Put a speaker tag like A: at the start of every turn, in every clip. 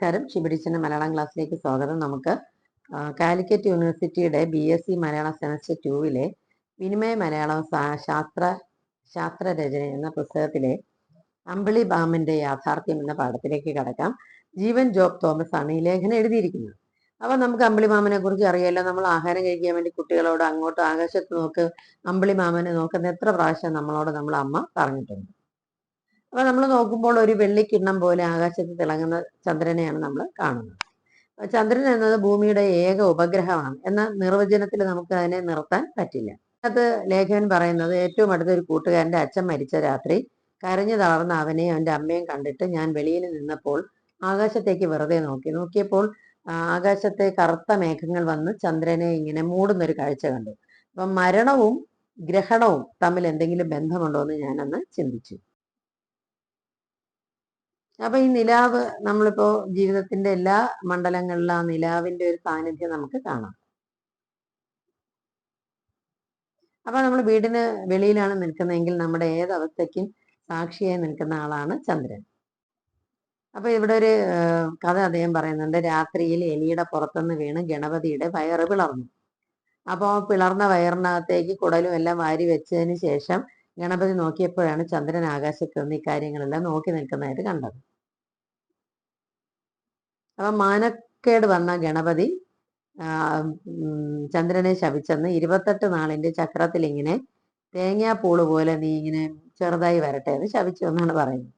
A: നമസ്കാരം. ഷിബിഡിച്ചിന്റെ മലയാളം ക്ലാസ്സിലേക്ക് സ്വാഗതം. നമുക്ക് കാലിക്കറ്റ് യൂണിവേഴ്സിറ്റിയുടെ B S C Malayalam semester ടൂവിലെ വിനിമയ മലയാളം ശാസ്ത്ര രചന എന്ന പുസ്തകത്തിലെ അമ്പിളി ബാമന്റെ യാഥാർത്ഥ്യം എന്ന പാഠത്തിലേക്ക് കടക്കാം. ജീവൻ ജോബ് തോമസ് ആണ് ഈ ലേഖനം എഴുതിയിരിക്കുന്നത്. അപ്പൊ നമുക്ക് അമ്പിളി മാമനെ കുറിച്ച് അറിയാമല്ലോ നമ്മൾ ആഹാരം കഴിക്കാൻ വേണ്ടി കുട്ടികളോട് അങ്ങോട്ട് ആകാശത്ത് നോക്ക് അമ്പിളി മാമനെ നോക്കുന്ന എത്ര പ്രാവശ്യം നമ്മളോട് നമ്മൾ അമ്മ പറഞ്ഞിട്ടുണ്ട്. അപ്പൊ നമ്മൾ നോക്കുമ്പോൾ ഒരു വെള്ളിക്കിണ്ണം പോലെ ആകാശത്ത് തിളങ്ങുന്ന ചന്ദ്രനെയാണ് നമ്മൾ കാണുന്നത്. ചന്ദ്രൻ എന്നത് ഭൂമിയുടെ ഏക ഉപഗ്രഹമാണ്. എന്ന നിർവചനത്തിൽ നമുക്ക് അതിനെ നിർത്താൻ പറ്റില്ല. അത് ലേഖകൻ പറയുന്നത് ഏറ്റവും അടുത്ത ഒരു കൂട്ടുകാരന്റെ അച്ഛൻ മരിച്ച രാത്രി കരഞ്ഞു തളർന്ന അവനെയും അവന്റെ അമ്മയും കണ്ടിട്ട് ഞാൻ വെളിയിൽ നിന്നപ്പോൾ ആകാശത്തേക്ക് വെറുതെ നോക്കി. നോക്കിയപ്പോൾ ആകാശത്തെ കറുത്ത മേഘങ്ങൾ വന്ന് ചന്ദ്രനെ ഇങ്ങനെ മൂടുന്ന ഒരു കാഴ്ച കണ്ടു. അപ്പൊ മരണവും ഗ്രഹണവും തമ്മിൽ എന്തെങ്കിലും ബന്ധമുണ്ടോ എന്ന് ഞാനന്ന് ചിന്തിച്ചു. അപ്പൊ ഈ നിലാവ് നമ്മളിപ്പോ ജീവിതത്തിന്റെ എല്ലാ മണ്ഡലങ്ങളിലും ആ നിലാവിന്റെ ഒരു സാന്നിധ്യം നമുക്ക് കാണാം. അപ്പൊ നമ്മൾ വീടിന് വെളിയിലാണ് നിൽക്കുന്നതെങ്കിൽ നമ്മുടെ ഏതവസ്ഥയ്ക്കും സാക്ഷിയായി നിൽക്കുന്ന ആളാണ് ചന്ദ്രൻ. അപ്പൊ ഇവിടെ ഒരു കഥ അദ്ദേഹം പറയുന്നുണ്ട്. രാത്രിയിൽ എലിയുടെ പുറത്തുനിന്ന് വീണ് ഗണപതിയുടെ വയറ് പിളർന്നു. അപ്പോൾ പിളർന്ന വയറിനകത്തേക്ക് കുടലും എല്ലാം വാരി വെച്ചതിന് ശേഷം ഗണപതി നോക്കിയപ്പോഴാണ് ചന്ദ്രൻ ആകാശത്ത് നിന്ന് ഇക്കാര്യങ്ങളെല്ലാം കാര്യങ്ങളെല്ലാം നോക്കി നിൽക്കുന്നതായിട്ട് കണ്ടത്. അപ്പൊ മാനക്കേട് വന്ന ഗണപതി ചന്ദ്രനെ ശപിച്ചെന്ന് ഇരുപത്തെട്ട് നാളിന്റെ ചക്രത്തിൽ ഇങ്ങനെ തേങ്ങാപ്പൂൾ പോലെ നീ ഇങ്ങനെ ചെറുതായി വരട്ടെ എന്ന് ശപിച്ചു എന്നാണ് പറയുന്നത്.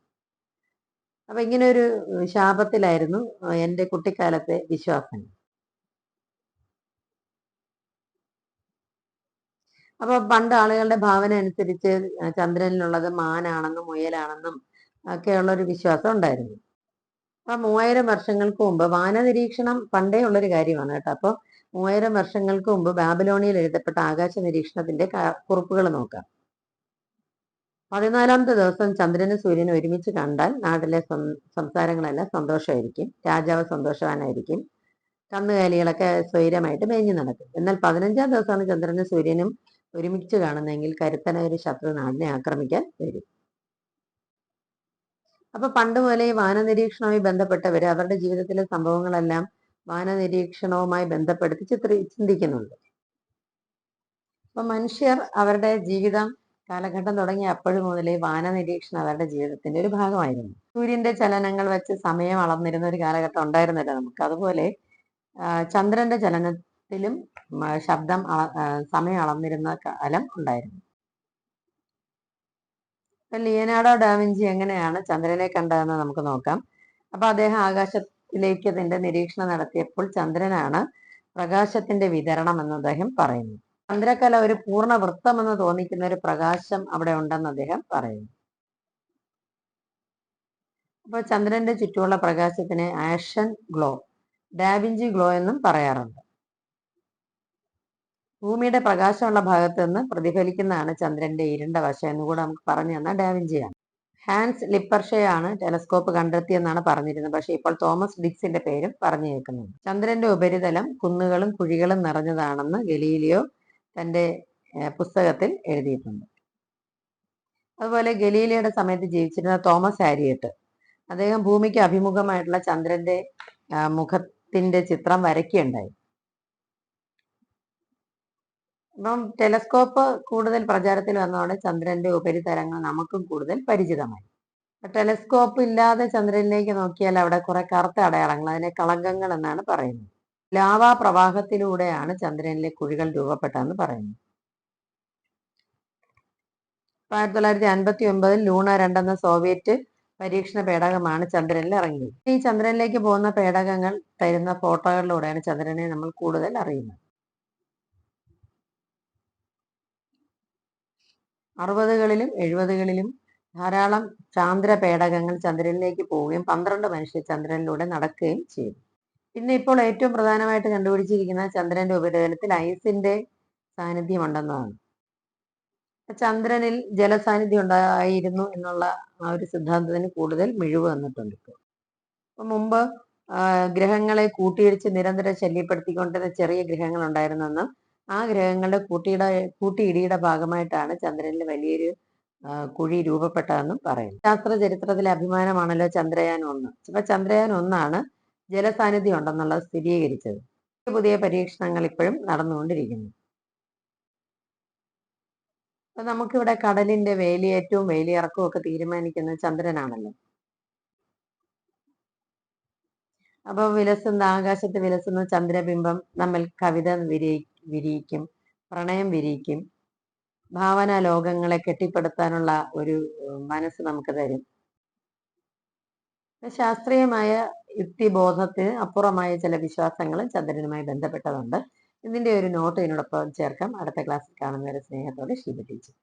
A: അപ്പൊ ഇങ്ങനെ ഒരു ശാപത്തിലായിരുന്നു എന്റെ കുട്ടിക്കാലത്തെ വിശ്വാസം അപ്പൊ പണ്ട് ആളുകളുടെ ഭാവന അനുസരിച്ച് ചന്ദ്രനിലുള്ളത് മാനാണെന്നും മുയലാണെന്നും ഒക്കെയുള്ള ഒരു വിശ്വാസം ഉണ്ടായിരുന്നു. അപ്പൊ മൂവായിരം വർഷങ്ങൾക്ക് മുമ്പ് വാനനിരീക്ഷണം പണ്ടേ ഉള്ളൊരു കാര്യമാണ് കേട്ടോ. അപ്പോൾ മൂവായിരം വർഷങ്ങൾക്ക് മുമ്പ് ബാബിലോണിയിൽ എഴുതപ്പെട്ട ആകാശ നിരീക്ഷണത്തിന്റെ കുറിപ്പുകൾ നോക്കാം. പതിനാലാമത്തെ ദിവസം ചന്ദ്രനും സൂര്യനും ഒരുമിച്ച് കണ്ടാൽ നാട്ടിലെ സംസാരങ്ങളെല്ലാം സന്തോഷമായിരിക്കും. രാജാവ് സന്തോഷവാനായിരിക്കും. കന്നുകാലികളൊക്കെ സ്വൈരമായിട്ട് മേഞ്ഞു നടക്കും. എന്നാൽ പതിനഞ്ചാം ദിവസമാണ് ചന്ദ്രനും സൂര്യനും ഒരുമിച്ച് കാണുന്നതെങ്കിൽ കരുത്തനായ ഒരു ശത്രു നാടിനെ ആക്രമിക്കാൻ വരും. അപ്പൊ പണ്ട് മുതലേ ഈ വാനനിരീക്ഷണവുമായി ബന്ധപ്പെട്ടവര് അവരുടെ ജീവിതത്തിലെ സംഭവങ്ങളെല്ലാം വാനനിരീക്ഷണവുമായി ബന്ധപ്പെടുത്തി ചിത്രീ ചിന്തിക്കുന്നുണ്ട്. അപ്പൊ മനുഷ്യർ അവരുടെ ജീവിതം കാലഘട്ടം തുടങ്ങി അപ്പോഴും മുതലേ വാനനിരീക്ഷണം അവരുടെ ജീവിതത്തിന്റെ ഒരു ഭാഗമായിരുന്നു. സൂര്യന്റെ ചലനങ്ങൾ വെച്ച് സമയം അളന്നിരുന്ന ഒരു കാലഘട്ടം ഉണ്ടായിരുന്നില്ല നമുക്ക്. അതുപോലെ ചന്ദ്രന്റെ ചലനത്തിലും ശബ്ദം സമയം അളന്നിരുന്ന കാലം ഉണ്ടായിരുന്നു. ലിയനാർഡോ ഡാവിഞ്ചി എങ്ങനെയാണ് ചന്ദ്രനെ കണ്ടതെന്ന് നമുക്ക് നോക്കാം. അപ്പൊ അദ്ദേഹം ആകാശത്തിലേക്ക് അതിന്റെ നിരീക്ഷണം നടത്തിയപ്പോൾ ചന്ദ്രനാണ് പ്രകാശത്തിന്റെ വിതരണം എന്ന് അദ്ദേഹം പറയുന്നു. ചന്ദ്രകല ഒരു പൂർണ വൃത്തം എന്ന് തോന്നിക്കുന്ന ഒരു പ്രകാശം അവിടെ ഉണ്ടെന്ന് അദ്ദേഹം പറയുന്നു. അപ്പോൾ ചന്ദ്രന്റെ ചുറ്റുമുള്ള പ്രകാശത്തിന് ashen glow Da Vinci glow എന്നും പറയാറുണ്ട്. ഭൂമിയുടെ പ്രകാശമുള്ള ഭാഗത്ത് നിന്ന് പ്രതിഫലിക്കുന്നതാണ് ചന്ദ്രന്റെ ഇരുണ്ട വശം എന്നുകൂടെ നമുക്ക് പറഞ്ഞു തന്ന ഡാവിഞ്ചിയാണ്. ഹാൻസ് ലിപ്പർഷയാണ് ടെലസ്കോപ്പ് കണ്ടെത്തിയെന്നാണ് പറഞ്ഞിരുന്നത്. പക്ഷേ ഇപ്പോൾ തോമസ് ഡിക്സിന്റെ പേരും പറഞ്ഞു കേൾക്കുന്നത് ചന്ദ്രന്റെ ഉപരിതലം കുന്നുകളും കുഴികളും നിറഞ്ഞതാണെന്ന് ഗലീലിയോ തന്റെ പുസ്തകത്തിൽ എഴുതിയിട്ടുണ്ട്. അതുപോലെ ഗലീലിയുടെ സമയത്ത് ജീവിച്ചിരുന്ന തോമസ് ഹാരിയട്ട് അദ്ദേഹം ഭൂമിക്ക് അഭിമുഖമായിട്ടുള്ള ചന്ദ്രന്റെ മുഖത്തിന്റെ ചിത്രം വരയ്ക്കുകയുണ്ടായി. ഇപ്പം ടെലസ്കോപ്പ് കൂടുതൽ പ്രചാരത്തിൽ വന്നതോടെ ചന്ദ്രന്റെ ഉപരിതലങ്ങൾ നമുക്കും കൂടുതൽ പരിചിതമായി. ടെലസ്കോപ്പ് ഇല്ലാതെ ചന്ദ്രനിലേക്ക് നോക്കിയാൽ അവിടെ കുറെ കറുത്ത അടയാളങ്ങൾ അതിനെ കളങ്കങ്ങൾ എന്നാണ് പറയുന്നത്. ലാവാ പ്രവാഹത്തിലൂടെയാണ് ചന്ദ്രനിലെ കുഴികൾ രൂപപ്പെട്ടതെന്ന് പറയുന്നു ആയിരത്തി തൊള്ളായിരത്തി അൻപത്തി ഒമ്പതിൽ ലൂണ രണ്ടെന്ന സോവിയറ്റ് പരീക്ഷണ പേടകമാണ് ചന്ദ്രനിൽ ഇറങ്ങിയത്. ഈ ചന്ദ്രനിലേക്ക് പോകുന്ന പേടകങ്ങൾ തരുന്ന ഫോട്ടോകളിലൂടെയാണ് ചന്ദ്രനെ നമ്മൾ കൂടുതൽ അറിയുന്നത്. അറുപതുകളിലും എഴുപതുകളിലും ധാരാളം ചാന്ദ്ര പേടകങ്ങൾ ചന്ദ്രനിലേക്ക് പോവുകയും പന്ത്രണ്ട് മനുഷ്യർ ചന്ദ്രനിലൂടെ നടക്കുകയും ചെയ്തു. പിന്നെ ഇപ്പോൾ ഏറ്റവും പ്രധാനമായിട്ട് കണ്ടുപിടിച്ചിരിക്കുന്ന ചന്ദ്രന്റെ ഉപരിതലത്തിൽ ഐസിന്റെ സാന്നിധ്യം ഉണ്ടെന്നതാണ് ചന്ദ്രനിൽ ജലസാന്നിധ്യം ഉണ്ടായിരുന്നു എന്നുള്ള ആ ഒരു സിദ്ധാന്തത്തിന് കൂടുതൽ മിഴിവ് വന്നിട്ടുണ്ട് ഇപ്പൊ മുമ്പ് ഗ്രഹങ്ങളെ കൂട്ടിയിടിച്ച് നിരന്തരം ശല്യപ്പെടുത്തിക്കൊണ്ടിരുന്ന ചെറിയ ഗ്രഹങ്ങൾ ഉണ്ടായിരുന്നെന്നും ആ ഗ്രഹങ്ങളുടെ കൂട്ടിയുടെ കൂട്ടിയിടിയുടെ ഭാഗമായിട്ടാണ് ചന്ദ്രനിൽ വലിയൊരു കുഴി രൂപപ്പെട്ടതെന്നും പറയുന്നു. ശാസ്ത്ര ചരിത്രത്തിലെ അഭിമാനമാണല്ലോ ചന്ദ്രയാൻ ഒന്ന്. അപ്പൊ ചന്ദ്രയാൻ ഒന്നാണ് ജലസാന്നിധ്യം ഉണ്ടെന്നുള്ളത് സ്ഥിരീകരിച്ചത്. പുതിയ പരീക്ഷണങ്ങൾ ഇപ്പോഴും നടന്നുകൊണ്ടിരിക്കുന്നു. അപ്പൊ നമുക്കിവിടെ കടലിന്റെ വേലിയേറ്റവും വേലിയിറക്കവും ഒക്കെ തീരുമാനിക്കുന്നത് ചന്ദ്രനാണല്ലോ. അപ്പൊ വിലസുന്ന ആകാശത്ത് വിലസുന്ന ചന്ദ്രബിംബം നമ്മൾ കവിത വിരി വിരിയിക്കും പ്രണയം വിരിയിക്കും. ഭാവന ലോകങ്ങളെ കെട്ടിപ്പടുത്താനുള്ള ഒരു മനസ്സ് നമുക്ക് തരും. ശാസ്ത്രീയമായ യുക്തിബോധത്തിന് അപ്പുറമായ ചില വിശ്വാസങ്ങളും ചന്ദ്രനുമായി ബന്ധപ്പെട്ടതുണ്ട്. ഇതിന്റെ ഒരു നോട്ട് ഇതിനോടൊപ്പം ചേർക്കാം. അടുത്ത ക്ലാസ്സിൽ കാണുന്നവരെ സ്നേഹത്തോടെ ശീല ടീച്ചർ